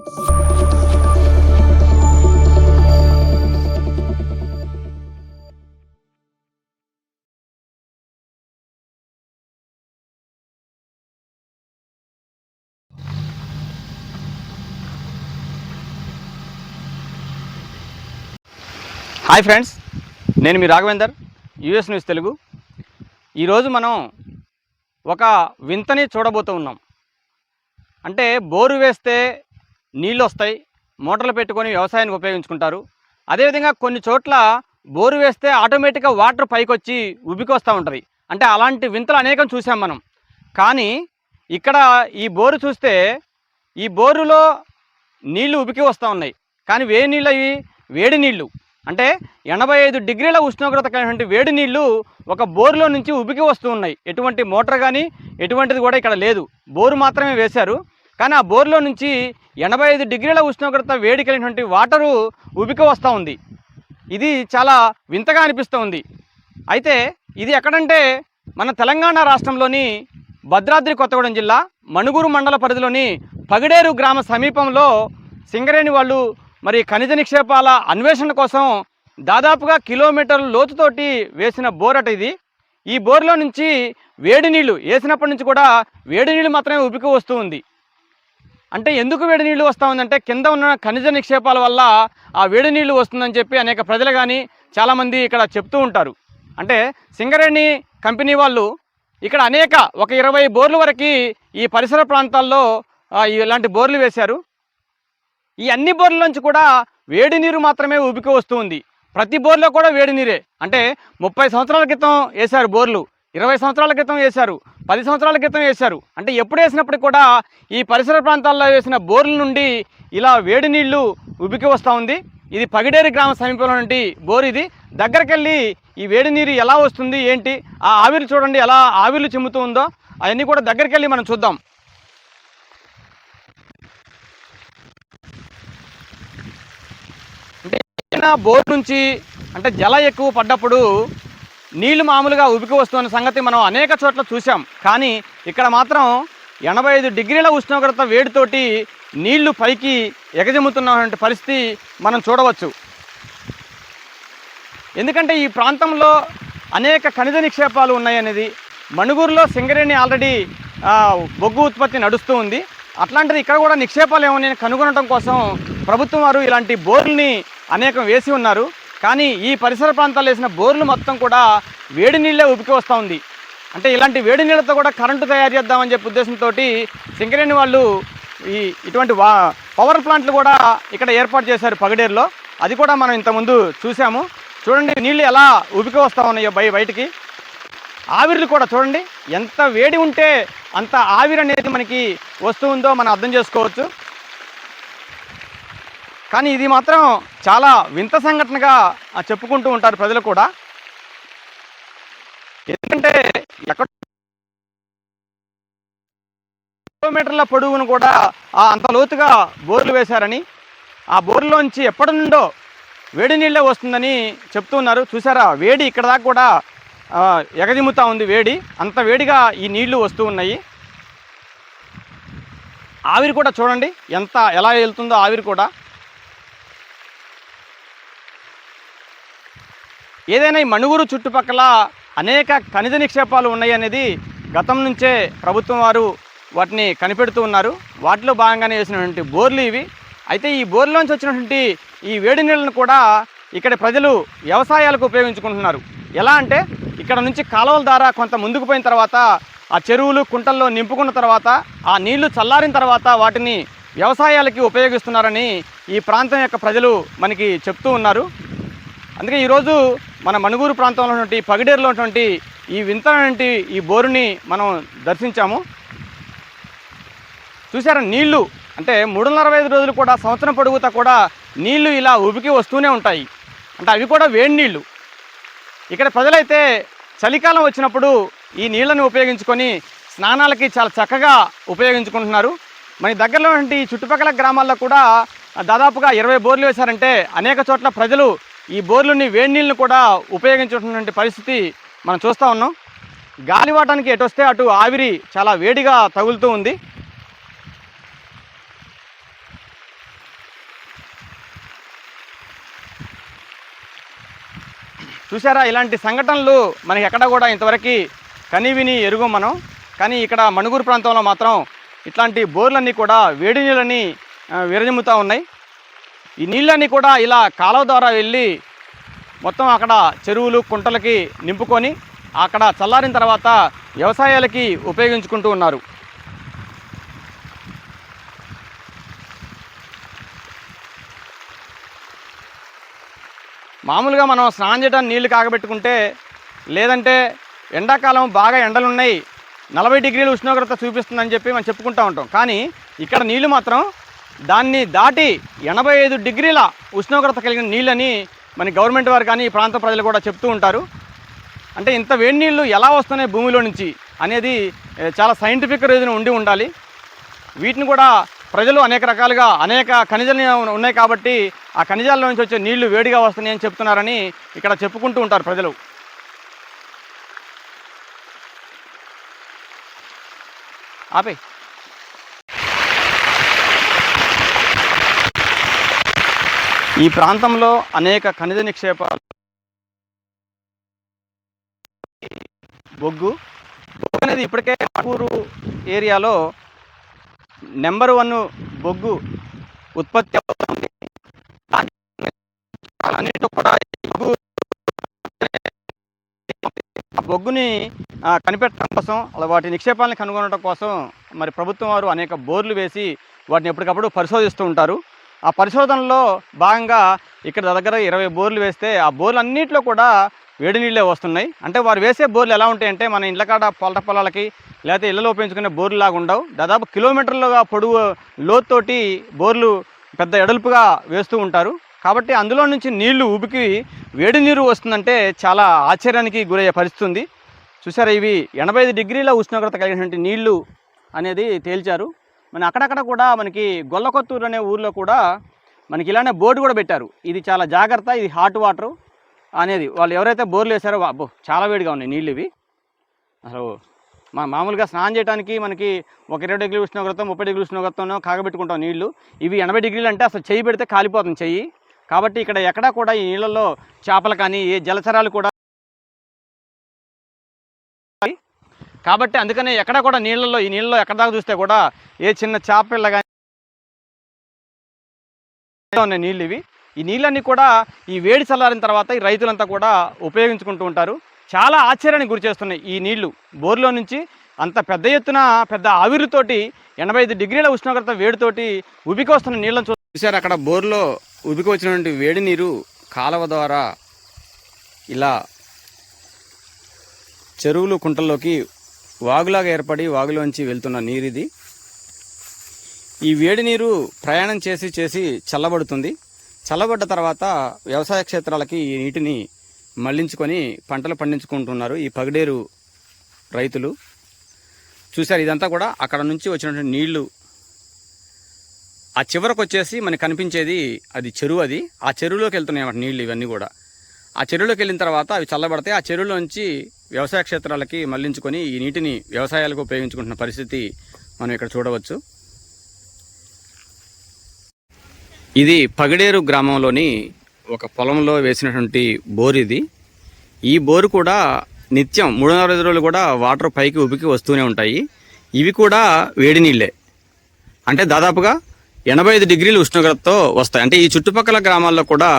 Hi friends నేను మీ Raghavender US news Telugu. ఈరోజు మనం ఒక వింతని చూడబోతూ ఉన్నాం. అంటే బోరు వేస్తే నీళ్ళు వస్తాయి మోటార్లు పెట్టుకొని వ్యవసాయానికి ఉపయోగించుకుంటారు. అదేవిధంగా కొన్ని చోట్ల బోరు వేస్తే ఆటోమేటిక్గా వాటర్ పైకి వచ్చి ఉబ్బికొస్తూ ఉంటుంది. అంటే అలాంటి వింతలు అనేకం చూసాం మనం. కానీ ఇక్కడ ఈ బోరు చూస్తే ఈ బోరులో నీళ్ళు ఉబికి వస్తూ ఉన్నాయి. కానీ వేడి నీళ్ళు అవి వేడి నీళ్ళు. అంటే ఎనభై ఐదు డిగ్రీల ఉష్ణోగ్రత కలిగినటువంటి వేడి నీళ్ళు ఒక బోరులో నుంచి ఉబికి వస్తూ ఉన్నాయి. ఎటువంటి మోటార్ కానీ ఎటువంటిది కూడా ఇక్కడ లేదు. బోరు మాత్రమే వేశారు. కానీ ఆ బోర్లో నుంచి ఎనభై ఐదు డిగ్రీల ఉష్ణోగ్రత వేడి కలిగినటువంటి వాటరు ఉబికి వస్తూ ఉంది. ఇది చాలా వింతగా అనిపిస్తూ ఉంది. అయితే ఇది ఎక్కడంటే మన తెలంగాణ రాష్ట్రంలోని భద్రాద్రి కొత్తగూడెం జిల్లా మణుగూరు మండల పరిధిలోని పగిడేరు గ్రామ సమీపంలో సింగరేణి వాళ్ళు మరి ఖనిజ నిక్షేపాల అన్వేషణ కోసం దాదాపుగా కిలోమీటర్ల లోతుతోటి వేసిన బోర్ అట ఇది. ఈ బోర్లో నుంచి వేడి నీళ్ళు వేసినప్పటి నుంచి కూడా వేడి నీళ్ళు మాత్రమే ఉబికి వస్తూ ఉంది. అంటే ఎందుకు వేడి నీళ్ళు వస్తూ ఉందంటే కింద ఉన్న ఖనిజ నిక్షేపాల వల్ల ఆ వేడి నీళ్ళు వస్తుందని చెప్పి అనేక ప్రజలు కానీ చాలామంది ఇక్కడ చెప్తూ ఉంటారు. అంటే సింగరేణి కంపెనీ వాళ్ళు ఇక్కడ అనేక ఒక ఇరవై బోర్లు వరకు ఈ పరిసర ప్రాంతాల్లో ఇలాంటి బోర్లు వేశారు. ఈ అన్ని బోర్ల నుంచి కూడా వేడి నీరు మాత్రమే ఉబికి వస్తూ ఉంది. ప్రతి బోర్లో కూడా వేడి నీరే. అంటే ముప్పై సంవత్సరాల క్రితం వేశారు బోర్లు. ఇరవై సంవత్సరాల క్రితం వేశారు. పది సంవత్సరాల క్రితం వేశారు. అంటే ఎప్పుడు వేసినప్పుడు కూడా ఈ పరిసర ప్రాంతాల్లో వేసిన బోర్ల నుండి ఇలా వేడి నీళ్ళు ఉబికి వస్తూ ఉంది. ఇది పగిడేరి గ్రామ సమీపంలో నుండి బోర్ ఇది. దగ్గరకెళ్ళి ఈ వేడి నీరు ఎలా వస్తుంది ఏంటి ఆ ఆవిరి చూడండి ఎలా ఆవిర్లు చిమ్ముతూ ఉందో అవన్నీ కూడా దగ్గరికి వెళ్ళి మనం చూద్దాం. అంటే బోర్ నుంచి అంటే జల ఎక్కువ పడ్డప్పుడు నీళ్ళు మామూలుగా ఉబికి వస్తున్న సంగతి మనం అనేక చోట్ల చూసాం కానీ ఇక్కడ మాత్రం ఎనభై ఐదు డిగ్రీల ఉష్ణోగ్రత వేడితోటి నీళ్ళు పైకి ఎగజమ్ముతున్నటువంటి పరిస్థితి మనం చూడవచ్చు. ఎందుకంటే ఈ ప్రాంతంలో అనేక ఖనిజ నిక్షేపాలు ఉన్నాయనేది మణుగూరులో సింగరేణి ఆల్రెడీ బొగ్గు ఉత్పత్తి నడుస్తూ ఉంది. అట్లాంటిది ఇక్కడ కూడా నిక్షేపాలు ఏమని కనుగొనడం కోసం ప్రభుత్వం వారు ఇలాంటి బోర్లని అనేకం వేసి ఉన్నారు. కానీ ఈ పరిసర ప్రాంతాల్లో వేసిన బోర్లు మొత్తం కూడా వేడి నీళ్ళే ఉబికి వస్తూ ఉంది. అంటే ఇలాంటి వేడి నీళ్ళతో కూడా కరెంటు తయారు చేద్దామని చెప్పి ఉద్దేశంతో సింగరేణి వాళ్ళు ఈ ఇటువంటి వా పవర్ ప్లాంట్లు కూడా ఇక్కడ ఏర్పాటు చేశారు పగడేరులో. అది కూడా మనం ఇంతకుముందు చూసాము చూడండి నీళ్ళు ఎలా ఉబికి వస్తూ ఉన్నాయో బయ బయటికి. ఆవిర్లు కూడా చూడండి ఎంత వేడి ఉంటే అంత ఆవిరి అనేది మనకి వస్తుందో ఉందో మనం అర్థం చేసుకోవచ్చు. కానీ ఇది మాత్రం చాలా వింత సంఘటనగా చెప్పుకుంటూ ఉంటారు ప్రజలు కూడా. ఎందుకంటే ఎక్కడ కిలోమీటర్ల పొడవును కూడా అంత లోతుగా బోర్లు వేశారని ఆ బోర్లోంచి ఎప్పటి నుండో వేడి నీళ్ళే వస్తుందని చెప్తున్నారు. చూసారా వేడి ఇక్కడ దాకా కూడా ఆ, ఉంది వేడి. అంత వేడిగా ఈ నీళ్ళు వస్తూ ఉన్నాయి. ఆవిరి కూడా చూడండి ఎంత ఎలా వెళ్తుందో ఆవిరి కూడా. ఏదైనా ఈ మణుగురు చుట్టుపక్కల అనేక ఖనిజ నిక్షేపాలు ఉన్నాయి అనేది గతం నుంచే ప్రభుత్వం వారు వాటిని కనిపెడుతూ ఉన్నారు. వాటిలో భాగంగానే వేసినటువంటి బోర్లు ఇవి. అయితే ఈ బోర్లోంచి వచ్చినటువంటి ఈ వేడి నీళ్ళను కూడా ఇక్కడ ప్రజలు వ్యవసాయాలకు ఉపయోగించుకుంటున్నారు. ఎలా అంటే ఇక్కడ నుంచి కాలువల ద్వారా కొంత ముందుకు పోయిన తర్వాత ఆ చెరువులు కుంటల్లో నింపుకున్న తర్వాత ఆ నీళ్ళు చల్లారిన తర్వాత వాటిని వ్యవసాయాలకి ఉపయోగిస్తున్నారని ఈ ప్రాంతం యొక్క ప్రజలు మనకి చెప్తూ ఉన్నారు. అందుకే ఈరోజు మన మణుగూరు ప్రాంతంలో ఉన్నటువంటి పగిడేరులో ఉన్నటువంటి ఈ వింతైనటువంటి ఈ బోరుని మనం దర్శించాము. చూసారా నీళ్ళు? అంటే మూడు వందల అరవై ఐదు రోజులు కూడా సంవత్సరం పొడుగుతా కూడా నీళ్ళు ఇలా ఉబికి వస్తూనే ఉంటాయి. అంటే అవి కూడా వేడి నీళ్ళు. ఇక్కడ ప్రజలైతే చలికాలం వచ్చినప్పుడు ఈ నీళ్ళను ఉపయోగించుకొని స్నానాలకి చాలా చక్కగా ఉపయోగించుకుంటున్నారు. మన దగ్గరలో ఈ చుట్టుపక్కల గ్రామాల్లో కూడా దాదాపుగా ఇరవై బోర్లు వేశారంటే అనేక చోట్ల ప్రజలు ఈ బోర్లుని వేడి నీళ్ళని కూడా ఉపయోగించేటువంటి పరిస్థితి మనం చూస్తూ ఉన్నాం. గాలివాటానికి వస్తే అటు ఆవిరి చాలా వేడిగా తగులుతూ ఉంది. చూసారా ఇలాంటి సంఘటనలు మనకి ఎక్కడ కూడా ఇంతవరకు కనివిని ఎరుగు మనం. కానీ ఇక్కడ మణుగూరు ప్రాంతంలో మాత్రం ఇట్లాంటి బోర్లన్నీ కూడా వేడి నీళ్ళని విరజిమ్ముతూ ఉన్నాయి. ఈ నీళ్ళన్నీ కూడా ఇలా కాలువ ద్వారా వెళ్ళి మొత్తం అక్కడ చెరువులు కుంటలకి నింపుకొని అక్కడ చల్లారిన తర్వాత వ్యవసాయాలకి ఉపయోగించుకుంటూ ఉన్నారు. మామూలుగా మనం స్నానం చేయడానికి నీళ్ళు కాగబెట్టుకుంటే లేదంటే ఎండాకాలం బాగా ఎండలున్నాయి నలభై డిగ్రీల ఉష్ణోగ్రత చూపిస్తుందని చెప్పి మనం చెప్పుకుంటూ ఉంటాం. కానీ ఇక్కడ నీళ్ళు మాత్రం దాన్ని దాటి ఎనభై ఐదు డిగ్రీల ఉష్ణోగ్రత కలిగిన నీళ్ళని మన గవర్నమెంట్ వారు కానీ ఈ ప్రాంత ప్రజలు కూడా చెప్తూ ఉంటారు. అంటే ఇంత వేడి నీళ్ళు ఎలా వస్తున్నాయి భూమిలో నుంచి అనేది చాలా సైంటిఫిక్ రీజన్ ఉండి ఉండాలి. వీటిని కూడా ప్రజలు అనేక రకాలుగా అనేక ఖనిజాలు ఉన్నాయి కాబట్టి ఆ ఖనిజాల నుంచి వచ్చే నీళ్ళు వేడిగా వస్తున్నాయి అని చెప్తున్నారని ఇక్కడ చెప్పుకుంటూ ఉంటారు ప్రజలు. ఆపే. ఈ ప్రాంతంలో అనేక ఖనిజ నిక్షేపాలు. బొగ్గు. బొగ్గు అనేది ఇప్పటికే ఆకూరు ఏరియాలో నెంబర్ వన్ బొగ్గు ఉత్పత్తి అవుతుంది. అన్నింటిలో కూడా బొగ్గు ఆ బొగ్గుని కనిపెట్టడం కోసం అలా వాటి నిక్షేపాలను కనుగొనడం కోసం మరి ప్రభుత్వం వారు అనేక బోర్లు వేసి వాటిని ఎప్పటికప్పుడు పరిశోధిస్తూ ఉంటారు. ఆ పరిశోధనలో భాగంగా ఇక్కడ దగ్గర ఇరవై బోర్లు వేస్తే ఆ బోర్లు అన్నింటిలో కూడా వేడి నీళ్ళే వస్తున్నాయి. అంటే వారు వేసే బోర్లు ఎలా ఉంటాయంటే మన ఇండ్లకాడ పొలట పొలాలకి లేకపోతే ఇళ్ళలో పెంచుకునే బోర్లు లాగా ఉండవు. దాదాపు కిలోమీటర్లుగా పొడవు లోతుతోటి బోర్లు పెద్ద ఎడల్పుగా వేస్తూ ఉంటారు. కాబట్టి అందులో నుంచి నీళ్ళు ఉబికి వేడి నీరు వస్తుందంటే చాలా ఆశ్చర్యానికి గురయ్యే పరిస్థితి ఉంది. చూసారా ఇవి ఎనభై ఐదు డిగ్రీల ఉష్ణోగ్రత కలిగినటువంటి నీళ్ళు అనేది తేల్చారు. మన అక్కడక్కడ కూడా మనకి గొల్లకొత్తూరు అనే ఊర్లో కూడా మనకి ఇలానే బోర్డు కూడా పెట్టారు. ఇది చాలా జాగ్రత్త ఇది హాట్ వాటర్ అనేది. వాళ్ళు ఎవరైతే బోర్లు వేసారో అబ్బో చాలా వేడిగా ఉన్నాయి నీళ్ళు ఇవి. అసలు మా మామూలుగా స్నానం చేయడానికి మనకి ఒక ఇరవై డిగ్రీ ఉష్ణోగ్రత ముప్పై డిగ్రీ ఉష్ణోగ్రతనో కాగబెట్టుకుంటాం నీళ్ళు ఇవి ఎనభై డిగ్రీలు అంటే అసలు చెయ్యి పెడితే కాలిపోతుంది చెయ్యి. కాబట్టి ఇక్కడ ఎక్కడా కూడా ఈ నీళ్ళల్లో చేపలు కానీ ఏ జలచరాలు కూడా కాబట్టి అందుకనే ఎక్కడ కూడా నీళ్ళల్లో ఈ నీళ్ళలో ఎక్కడ దాకా చూస్తే కూడా ఏ చిన్న చేపపిల్ల కానీ ఉన్నాయి నీళ్ళు ఇవి. ఈ నీళ్ళన్నీ కూడా ఈ వేడి చల్లారిన తర్వాత ఈ రైతులంతా కూడా ఉపయోగించుకుంటూ ఉంటారు. చాలా ఆశ్చర్యానికి గురి చేస్తున్నాయి ఈ నీళ్ళు బోర్లో నుంచి అంత పెద్ద ఎత్తున పెద్ద ఆవిరితోటి ఎనభై ఐదు డిగ్రీల ఉష్ణోగ్రత వేడితోటి ఉబికి వస్తున్న నీళ్ళని చూసారు అక్కడ బోర్లో ఉబికి వచ్చినటువంటి వేడి నీరు కాలువ ద్వారా ఇలా చెరువులు కుంటల్లోకి వాగులాగా ఏర్పడి వాగులోంచి వెళ్తున్న నీరు ఇది ఈ వేడి నీరు ప్రయాణం చేసి చేసి చల్లబడుతుంది. చల్లబడ్డ తర్వాత వ్యవసాయ క్షేత్రాలకి ఈ నీటిని మళ్ళించుకొని పంటలు పండించుకుంటున్నారు ఈ పగడేరు రైతులు. చూశారు ఇదంతా కూడా అక్కడ నుంచి వచ్చినటువంటి నీళ్ళు. ఆ చివరకు వచ్చేసి మనకి కనిపించేది అది చెరువు అది. ఆ చెరువులోకి వెళ్తున్నాయి అన్నమాట నీళ్ళు ఇవన్నీ కూడా. ఆ చెరువులోకి వెళ్ళిన తర్వాత అవి చల్లబడతాయి. ఆ చెరువులోంచి వ్యవసాయ క్షేత్రాలకి మళ్ళించుకొని ఈ నీటిని వ్యవసాయాలకు ఉపయోగించుకుంటున్న పరిస్థితి మనం ఇక్కడ చూడవచ్చు. ఇది పగడేరు గ్రామంలోని ఒక పొలంలో వేసినటువంటి బోర్ ఇది ఈ బోరు కూడా నిత్యం మూడు వందల రోజులు కూడా వాటర్ పైకి ఉబికి వస్తూనే ఉంటాయి. ఇవి కూడా వేడి నీళ్ళే. అంటే దాదాపుగా ఎనభై ఐదు డిగ్రీల ఉష్ణోగ్రతతో వస్తాయి. అంటే ఈ చుట్టుపక్కల గ్రామాల్లో కూడా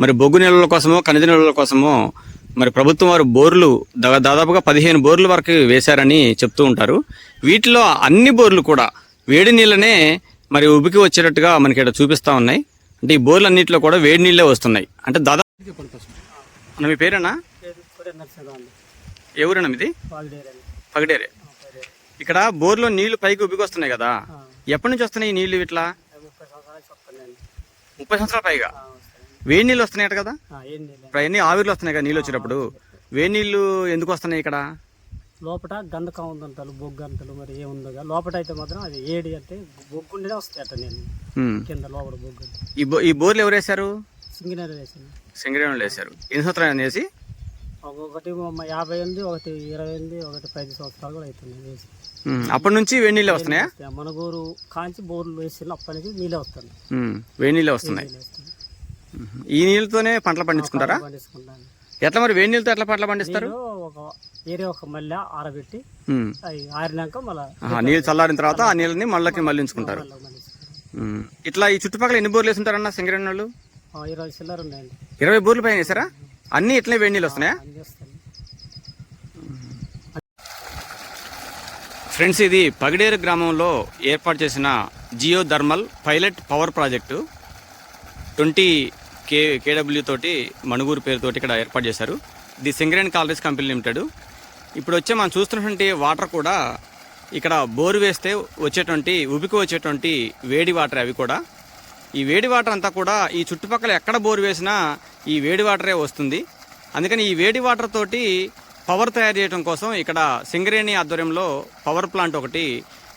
మరి బొగ్గు నీళ్ళ కోసమో ఖనిజ నీళ్ళ కోసమో మరి ప్రభుత్వం వారు బోర్లు దాదాపుగా పదిహేను బోర్ల వరకు వేశారని చెప్తూ ఉంటారు. వీటిలో అన్ని బోర్లు కూడా వేడి నీళ్ళనే మరి ఉబికి వచ్చేటట్టుగా మనకి ఇక్కడ చూపిస్తా ఉన్నాయి. అంటే ఈ బోర్లు అన్నింటిలో కూడా వేడి నీళ్ళే వస్తున్నాయి. అంటే దాదాపు అన్న, మీ పేరేనా? ఎవరన్నా మీది? పగడేరే. ఇక్కడ బోర్లో నీళ్ళు పైకి ఉబికి వస్తున్నాయి కదా. ఎప్పటి నుంచి వస్తున్నాయి ఈ నీళ్ళు ఇట్లా? ముప్పై సంవత్సరాల పైగా. వేడి నీళ్ళు వస్తున్నాయట కదా? ఇప్పుడు అవన్నీ ఆవిర్లు వస్తున్నాయి కదా నీళ్ళు వచ్చినప్పుడు. వేడి నీళ్ళు ఎందుకు వస్తున్నాయి ఇక్కడ? లోపల గంధకం ఉందంటారు బొగ్గు అంటారు మరి ఏముందో లోపల అయితే మాత్రం అది ఏడి అంటే బొగ్గు ఉండేదే వస్తాయి అట్ట నేను. కింద లోపల బొగ్గు. ఈ బో ఈ బోర్లు ఎవరు వేశారు? సింగరేణులు వేశారు. ఎన్ని సంవత్సరాలు వేసి? ఒక్కొక్కటి యాభై ఎనిమిది ఒకటి ఇరవై ఎనిమిది ఒకటి పది సంవత్సరాలు కూడా అవుతుంది వేసి. అప్పటి నుంచి వేడి నీళ్ళే వస్తున్నాయా. మనగూరు కాంచి బోర్లు వేసి అప్పటి నుంచి నీళ్ళే వస్తాయి ఉమ్. వేడి నీళ్ళే వస్తున్నాయి. ఈ నీళ్ళతోనే పంటలు పండించుకుంటారా? పండించుకుంటాను. ఎట్లా మరి వేడి నీళ్ళతో ఎట్లా పంటలు పండిస్తారు? ఒక ఒక ఆరబెట్టి. అవి ఆరినాక మళ్ళీ నీళ్ళు చల్లారిన తర్వాత ఆ నీళ్ళని మళ్ళకి మళ్ళించుకుంటారు. ఇట్లా ఈ చుట్టుపక్కల ఎన్ని బోర్లు వేసుంటారన్న సింగరేణి వాళ్ళు ఇరవై చిల్లర ఉన్నాయండి. ఇరవై బోర్లు పైన వేసారా? అన్ని ఇట్లనే వేడి నీళ్ళు వస్తున్నాయా? ఫ్రెండ్స్ ఇది పగిడేరు గ్రామంలో ఏర్పాటు చేసిన geothermal pilot power project. Twenty K KW తోటి మణుగూరు పేరుతోటి ఇక్కడ ఏర్పాటు చేశారు. The Singareni collieries company limited. ఇప్పుడు వచ్చే మనం చూస్తున్నటువంటి వాటర్ కూడా ఇక్కడ బోరు వేస్తే వచ్చేటువంటి ఉబికి వచ్చేటువంటి వేడి వాటర్ అవి కూడా. ఈ వేడి వాటర్ అంతా కూడా ఈ చుట్టుపక్కల ఎక్కడ బోరు వేసినా ఈ వేడి వాటరే వస్తుంది. అందుకని ఈ వేడి వాటర్ తోటి పవర్ తయారు చేయడం కోసం ఇక్కడ సింగరేణి ఆధ్వర్యంలో పవర్ ప్లాంట్ ఒకటి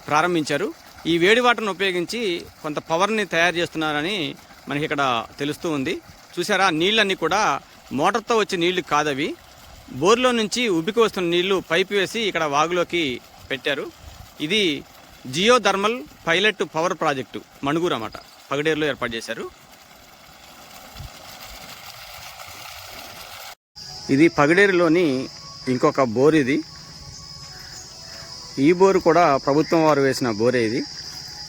ప్రారంభించారు. ఈ వేడి వాటర్ను ఉపయోగించి కొంత పవర్ని తయారు చేస్తున్నారని మనకి ఇక్కడ తెలుస్తూ ఉంది. చూసారా నీళ్ళన్నీ కూడా మోటార్తో వచ్చే నీళ్ళు కాదవి. బోర్లో నుంచి ఉబ్బికి వస్తున్న నీళ్ళు పైపు వేసి ఇక్కడ వాగులోకి పెట్టారు. ఇది geothermal pilot power project Manuguru అన్నమాట. పగడేరులో ఏర్పాటు చేశారు. ఇది పగడేరులోని ఇంకొక బోర్ ఇది. ఈ బోరు కూడా ప్రభుత్వం వారు వేసిన బోరే ఇది.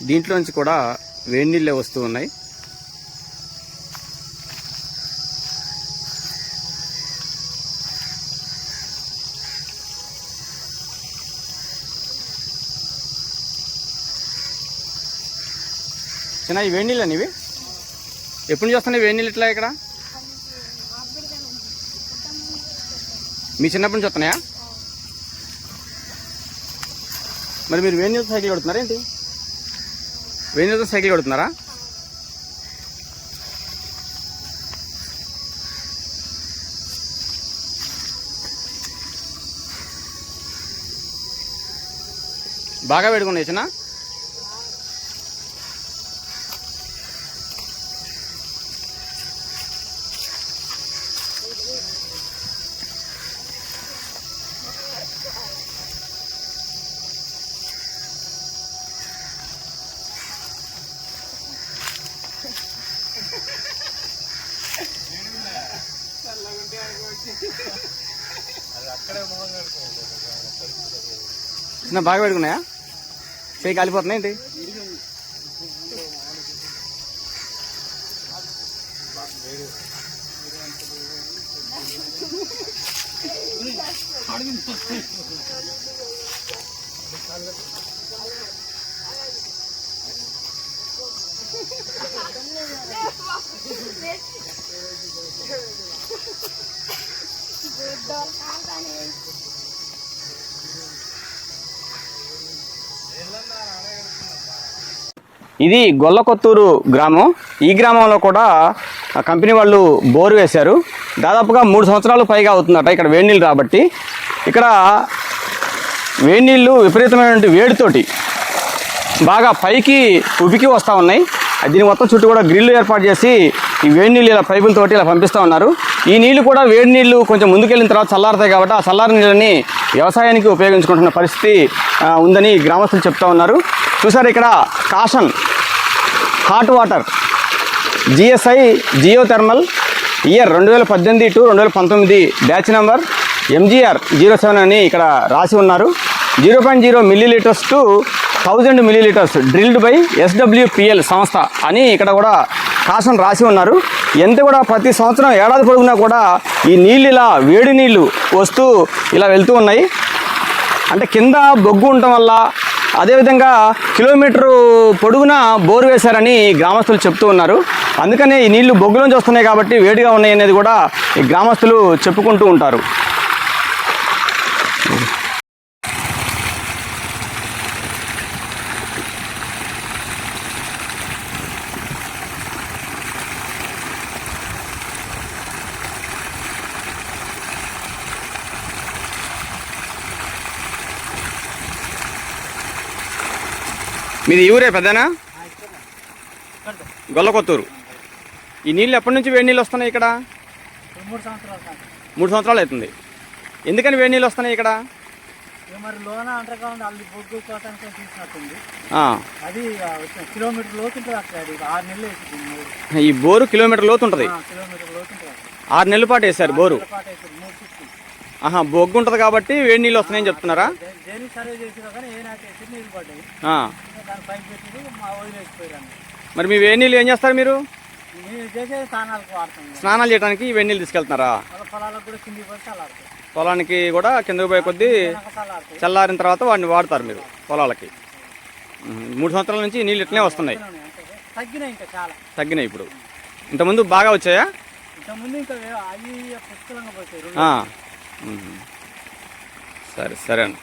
దీంట్లోంచి కూడా వేడి నీళ్ళే వస్తూ ఉన్నాయి. చిన్న ఈ వేడి నీళ్ళు ఇవి ఎప్పుడు నుంచి వస్తున్నాయి వేడి నీళ్ళు ఇట్లా ఇక్కడ? మీ చిన్నప్పటి నుంచి వస్తున్నాయా? మరి మీరు వేడి నీళ్ళతో సైకిల్ కొడుతున్నారా ఏంటి? వేడి నీళ్ళతో సైకిల్ కొడుతున్నారా? బాగా వేడుకున్నాయి చిన్న? చిన్న బాగా పెడుకున్నాయా? చేయి కాలిపోతున్నాయి ఏంటి? ఇది గొల్లకొత్తూరు గ్రామం. ఈ గ్రామంలో కూడా కంపెనీ వాళ్ళు బోరు వేశారు. దాదాపుగా మూడు సంవత్సరాలు పైగా అవుతుందట ఇక్కడ వేడి నీళ్ళు రాబట్టి. ఇక్కడ వేడి నీళ్ళు విపరీతమైనటువంటి వేడితోటి బాగా పైకి ఉబికి వస్తూ ఉన్నాయి. దీని మొత్తం చుట్టూ కూడా గ్రిల్లు ఏర్పాటు చేసి ఈ వేడి నీళ్ళు ఇలా పైపులతోటి ఇలా పంపిస్తూ ఉన్నారు. ఈ నీళ్ళు కూడా వేడి నీళ్ళు కొంచెం ముందుకెళ్ళిన తర్వాత చల్లారుతాయి కాబట్టి ఆ చల్లారి నీళ్ళని వ్యవసాయానికి ఉపయోగించుకుంటున్న పరిస్థితి ఉందని గ్రామస్తులు చెప్తా ఉన్నారు. చూసారు ఇక్కడ caution hot water. GSI geothermal year రెండు వేల పద్దెనిమిది టు రెండు వేల పంతొమ్మిది batch number MGR zero seven అని ఇక్కడ రాసి ఉన్నారు. Zero point zero millilitres two thousand millilitres drilled by SWPL సంస్థ అని ఇక్కడ కూడా కాసం రాసి ఉన్నారు. ఎంత కూడా ప్రతి సంవత్సరం ఏడాది పొడుగునా కూడా ఈ నీళ్ళు ఇలా వేడి నీళ్ళు వస్తూ ఇలా వెళ్తూ ఉన్నాయి. అంటే కింద బొగ్గు ఉండటం వల్ల అదేవిధంగా కిలోమీటరు పొడుగున బోరు వేశారని గ్రామస్తులు చెప్తూ ఉన్నారు. అందుకనే ఈ నీళ్ళు బొగ్గులోంచి వస్తున్నాయి కాబట్టి వేడిగా ఉన్నాయి అనేది కూడా ఈ గ్రామస్తులు చెప్పుకుంటూ ఉంటారు. మీది ఊరే పెద్దనా? గొల్లకొత్తూరు. ఈ నీళ్ళు ఎప్పటి నుంచి వేడి నీళ్ళు వస్తున్నాయి ఇక్కడ? మూడు సంవత్సరాలు అవుతుంది. ఎందుకని వేడి నీళ్ళు వస్తున్నాయి ఇక్కడ? మరి లోన అది బొగ్గు కోటానికి తీసినట్టుంది. అది అక్కడ ఆరు నెలలు ఈ బోరు కిలోమీటర్ లోతు ఉంటుంది. కిలోమీటర్ ఆరు నెలల పాటు బోరు. వేసారు ఫిఫ్టీ. ఆహా బొగ్గు ఉంటుంది కాబట్టి వేడి నీళ్ళు వస్తున్నాయని చెప్తున్నారా? దేనికి సర్వే చేసినా కానీ ఏ నాటి వేసి నీళ్ళు పడ్డాయి. మరి మీ వేడి నీళ్ళు ఏం చేస్తారు మీరు. స్నానాలు చేయడానికి ఈ వేడి నీళ్ళు తీసుకెళ్తున్నారా పొలానికి కూడా కిందకు పోయే కొద్దీ చల్లారిన తర్వాత వాడిని వాడతారు మీరు పొలాలకి. మూడు సంవత్సరాల నుంచి నీళ్ళు ఇట్లనే వస్తున్నాయి. తగ్గినాయి ఇంకా చాలా. తగ్గినాయి ఇప్పుడు. ఇంతకుముందు బాగా వచ్చాయా. సరే సరే అండి.